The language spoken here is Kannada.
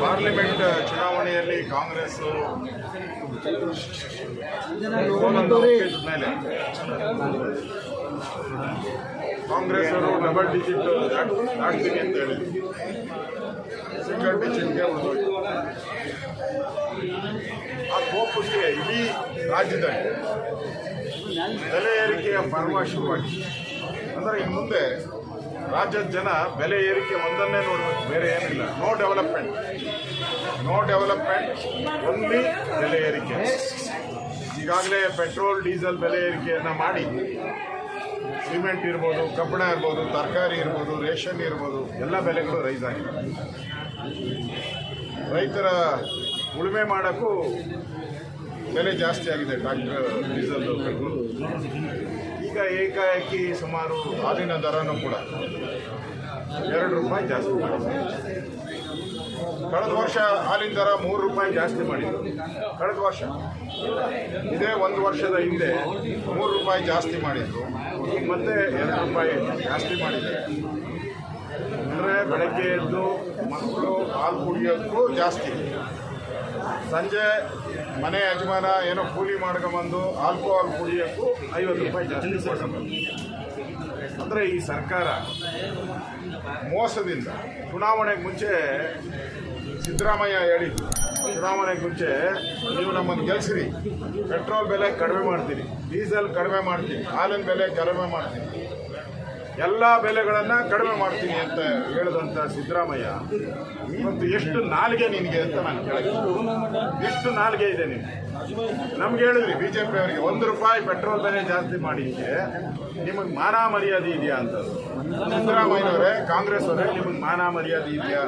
ಪಾರ್ಲಿಮೆಂಟ್ ಚುನಾವಣೆಯಲ್ಲಿ ಕಾಂಗ್ರೆಸ್ ಮೇಲೆ ಕಾಂಗ್ರೆಸ್ ಅವರು ಡಬಲ್ ಡಿಜಿಟ್ ಆಗ್ತೀನಿ ಅಂತ ಹೇಳಿದ್ರು ಸಿಂಗಲ್ ಡಿಜಿಟ್ಗೆ ಉಳಿದೋಯ್ತು. ಆ ಕೋಪಕ್ಕೆ ಇಡೀ ರಾಜ್ಯದಲ್ಲಿ ಬೆಲೆ ಏರಿಕೆಯ ಪರ್ವ ಶುರುವಾಗಿದೆ. ಅಂದರೆ ಇನ್ನು ಮುಂದೆ ರಾಜ್ಯದ ಜನ ಬೆಲೆ ಏರಿಕೆ ಒಂದನ್ನೇ ನೋಡಬೇಕು ಬೇರೆ ಏನಿಲ್ಲ. No development no development only ಬೆಲೆ ಏರಿಕೆ. ಈಗಾಗಲೇ ಪೆಟ್ರೋಲ್, ಡೀಸೆಲ್ ಬೆಲೆ ಏರಿಕೆಯನ್ನು ಮಾಡಿ. ಸಿಮೆಂಟ್ ಇರ್ಬೋದು, ಕಬ್ಬಣ ಇರ್ಬೋದು, ತರಕಾರಿ ಇರ್ಬೋದು, ರೇಷನ್ ಇರ್ಬೋದು, ಎಲ್ಲ ಬೆಲೆಗಳು ರೈಸ್ ಆಗಿದೆ. ರೈತರ ಉಳುಮೆ ಮಾಡೋಕ್ಕೂ ಬೆಲೆ ಜಾಸ್ತಿ ಆಗಿದೆ ಟ್ರಾಕ್ಟರ್ ಡೀಸೆಲ್, ಪೆಟ್ರೋಲ್. ಈಗ ಏಕಾಏಕಿ ಸುಮಾರು ಹಾಲಿನ ದರನೂ ಕೂಡ ಎರಡು ರೂಪಾಯಿ ಜಾಸ್ತಿ ಮಾಡಿದೆ ಕಳೆದ ವರ್ಷ ಹಾಲಿನ ದರ ಮೂರು ರೂಪಾಯಿ ಜಾಸ್ತಿ ಮಾಡಿದ್ರು. ಕಳೆದ ವರ್ಷ. ಇದೇ ಒಂದು ವರ್ಷದ ಹಿಂದೆ ಮೂರು ರೂಪಾಯಿ ಜಾಸ್ತಿ ಮಾಡಿದ್ರು. ಮತ್ತೆ ಎರಡು ರೂಪಾಯಿ ಜಾಸ್ತಿ ಮಾಡಿದ್ರು. ಅಂದರೆ ಬೆಳಗ್ಗೆ ಎದ್ದು ಮಕ್ಕಳು ಹಾಲು ಕುಡಿಯೋದಕ್ಕೂ ಜಾಸ್ತಿ. ಸಂಜೆ ಮನೆ ಯಜಮಾನ ಏನೋ ಕೂಲಿ ಮಾಡ್ಕೊಂಬಂದು ಆಲ್ಕೋಹಾಲ್ ಕುಡಿಯೋಕ್ಕೂ ಐವತ್ತು ರೂಪಾಯಿ ಜಾಸ್ತಿ ಕೊಡ್ಕೊಂಬಂದು. ಅಂದರೆ ಈ ಸರ್ಕಾರ ಮೋಸದಿಂದ ಚುನಾವಣೆಗೆ ಮುಂಚೆ ಸಿದ್ದರಾಮಯ್ಯ ಹೇಳಿದ್ದು ಚುನಾವಣೆಗೆ ಮುಂಚೆ ನೀವು ನಮ್ಮನ್ನು ಗೆಲ್ಸ್ರಿ ಪೆಟ್ರೋಲ್ ಬೆಲೆ ಕಡಿಮೆ ಮಾಡ್ತೀರಿ ಡೀಸೆಲ್ ಕಡಿಮೆ ಮಾಡ್ತೀನಿ ಹಾಲಿನ ಬೆಲೆ ಕಡಿಮೆ ಮಾಡ್ತೀನಿ ಎಲ್ಲ ಬೆಲೆಗಳನ್ನು ಕಡಿಮೆ ಮಾಡ್ತೀನಿ ಅಂತ ಹೇಳಿದಂಥ ಸಿದ್ದರಾಮಯ್ಯ. ಇವತ್ತು ಎಷ್ಟು ನಾಲ್ಗೆ ನಿನಗೆ ಅಂತ ನಾನು ಕೇಳಿದ್ದೀನಿ ಎಷ್ಟು ನಾಲ್ಗೆ ಇದೆ ನಿಮಗೆ ನಮ್ಗೆ ಹೇಳಿದ್ರಿ ಬಿ ಜೆ ಪಿ ಅವರಿಗೆ ಒಂದು ರೂಪಾಯಿ ಪೆಟ್ರೋಲ್ ಬೆಲೆ ಜಾಸ್ತಿ ಮಾಡಿದ್ದೆ ನಿಮಗೆ ಮಾನ ಮರ್ಯಾದೆ ಇದೆಯಾ ಅಂತ ಸಿದ್ದರಾಮಯ್ಯನವರೇ ಕಾಂಗ್ರೆಸ್ ಅವರೇ ನಿಮಗೆ ಮಾನ ಮರ್ಯಾದೆ ಇದೆಯಾ?